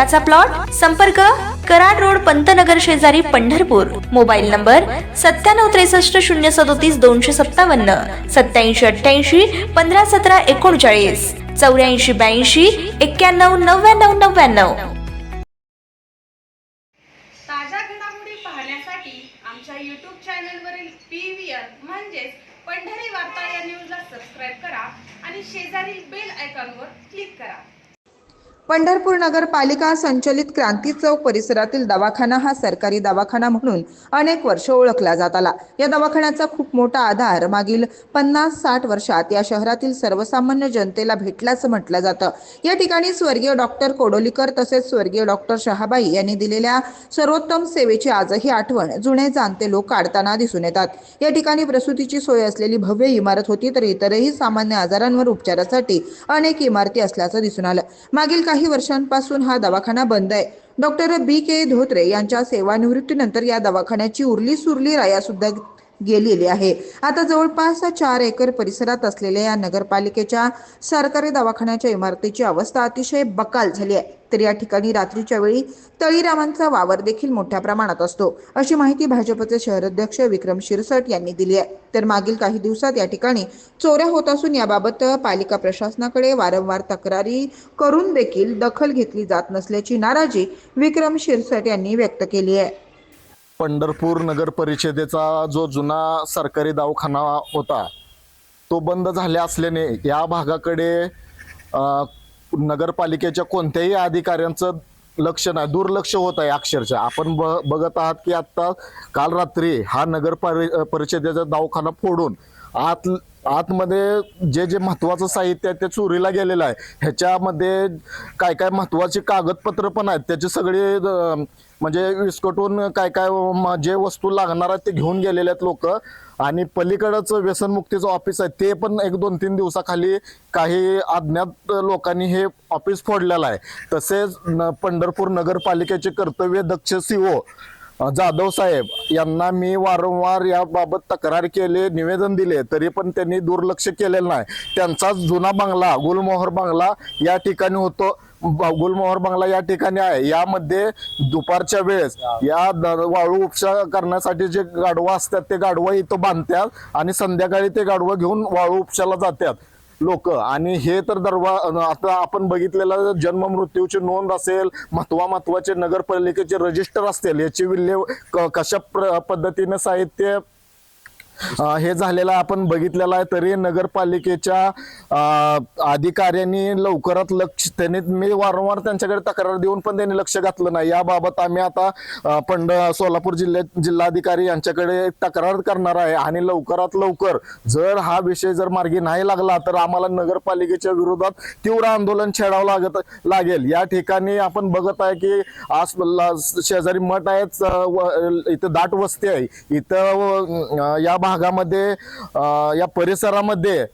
हक्काचा प्लॉट संपर्क कराड रोड पंतनगर शेजारी पंढरपूर. मोबाईल नंबर सत्त्याण्णव त्रेसष्ट शून्य सदोतीस दोनशे सत्तावन्न. सत्याऐंशी अठ्ठ्याऐंशी पंधरा सतरा एकोणचाळीस. चौऱ्याऐंशी ब्याऐंशी एक्क्याण्णव नव्याण्णव नव्याण्णव. ताज्या घडामोडी पाहण्यासाठी आमच्या यूट्यूब चॅनलवरील पी व्ही आर म्हणजेच पंढरी वार्ता या न्यूजला सबस्क्राईब करा आणि शेजारील बेल आयकॉनवर क्लिक करा. पंढरपूर नगरपालिका संचलित क्रांती चौक परिसरातील दवाखाना हा सरकारी दवाखाना म्हणून अनेक वर्ष ओळखला जात आला. या दवाखान्याचा खूप मोठा आधार मागील पन्नास साठ वर्षात या शहरातील सर्वसामान्य जनतेला भेटल्याचं म्हटलं जातं. या ठिकाणी स्वर्गीय डॉक्टर कोडोलीकर तसेच स्वर्गीय डॉक्टर शहाबाई यांनी दिलेल्या सर्वोत्तम सेवेची आजही आठवण जुने जाणते लोक काढताना दिसून येतात. या ठिकाणी प्रसूतीची सोय असलेली भव्य इमारत होती तर इतरही सामान्य आजारांवर उपचारासाठी अनेक इमारती असल्याचं दिसून आलं. मागील काही वर्षांपासून हा दवाखाना बंद आहे. डॉक्टर बी के धोत्रे यांच्या सेवानिवृत्तीनंतर या दवाखान्याची उरली सुरली राया सुद्धा गेलेली आहे. आता जवळपास चार एकर परिसरात असलेल्या या नगरपालिकेच्या सरकारी दवाखान्याच्या इमारतीची अवस्था अतिशय बकाल झाली आहे. तर या ठिकाणी रात्रीच्या वेळी तळीरामांचा वावर देखील मोठ्या प्रमाणात असतो अशी माहिती भाजपचे शहराध्यक्ष विक्रम शिरसट यांनी दिली आहे. तर मागील काही दिवसात या ठिकाणी चोऱ्या होत असून याबाबत पालिका प्रशासनाकडे वारंवार तक्रारी करून देखील दखल घेतली जात नसल्याची नाराजी विक्रम शिरसट यांनी व्यक्त केली आहे. पंढरपूर नगर परिषदेचा जो जुना सरकारी दवाखाना होता तो बंद झाल्या असल्याने या भागाकडे नगरपालिकेच्या कोणत्याही अधिकाऱ्यांचं लक्ष नाही दुर्लक्ष होत आहे अक्षरशः. आपण ब बघत आहात की आत्ता काल रात्री हा नगर परि परिषदेचा दवाखाना फोडून आत आतमध्ये जे जे महत्वाचं साहित्य आहे ते चोरीला गेलेलं आहे. ह्याच्यामध्ये काय काय महत्वाची कागदपत्र पण आहेत. त्याचे सगळे म्हणजे विस्कटून काय काय म- जे वस्तू लागणार आहेत ते घेऊन गेलेले आहेत लोक. आणि पलीकडचं व्यसनमुक्तीचं ऑफिस आहे ते पण एक दोन तीन दिवसाखाली काही अज्ञात लोकांनी हे ऑफिस फोडलेलं आहे. तसेच न- पंढरपूर नगरपालिकेचे कर्तव्य दक्ष सीओ जाधव साहेब यांना मी वारंवार याबाबत तक्रार केले निवेदन दिले तरी पण त्यांनी दुर्लक्ष केलेलं नाही. त्यांचाच जुना बंगला गुलमोहर बंगला या ठिकाणी होतो. गुलमोहर बंगला या ठिकाणी आहे. यामध्ये दुपारच्या वेळेस या वाळू उपसा करण्यासाठी जे गाडवं असतात ते गाडवं इथं बांधतात आणि संध्याकाळी ते गाडवं घेऊन वाळू उपशाला जातात. लोक. आणि हे तर दरवा आता आपण बघितलेलं जन्म मृत्यूची नोंद असेल महत्वा महत्त्वाचे नगरपालिकेचे रजिस्टर असतील याची विल्हे क- कशा प्र- पद्धतीने साहित्य हे झालेलं आपण बघितलेलं आहे तरी नगरपालिकेच्या अधिकाऱ्यांनी लवकरात लक्ष त्यांनी मी वारंवार त्यांच्याकडे तक्रार देऊन पण त्यांनी लक्ष घातलं नाही. याबाबत आम्ही आता अं, पंड सोलापूर जिल्ह्यात जिल्हाधिकारी यांच्याकडे तक्रार करणार आहे आणि लवकरात लवकर जर हा विषय जर मार्गी नाही लागला तर आम्हाला नगरपालिकेच्या विरोधात तीव्र आंदोलन छेडावं लागत लागेल. या ठिकाणी आपण बघत आहे की आज ला- शेजारी मठ आहेत व- इथं दाट वस्ती आहे. इथं अं, या भागामध्ये या परिसरामध्ये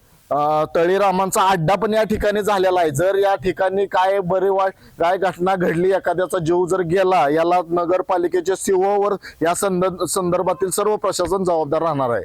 तळीरामांचा अड्डा पण या ठिकाणी झालेला आहे. जर या ठिकाणी काय बरे वाट काय घटना घडली एखाद्याचा जीव जर गेला याला नगरपालिकेच्या सीओवर या संदर्भातील सर्व प्रशासन जबाबदार राहणार आहे.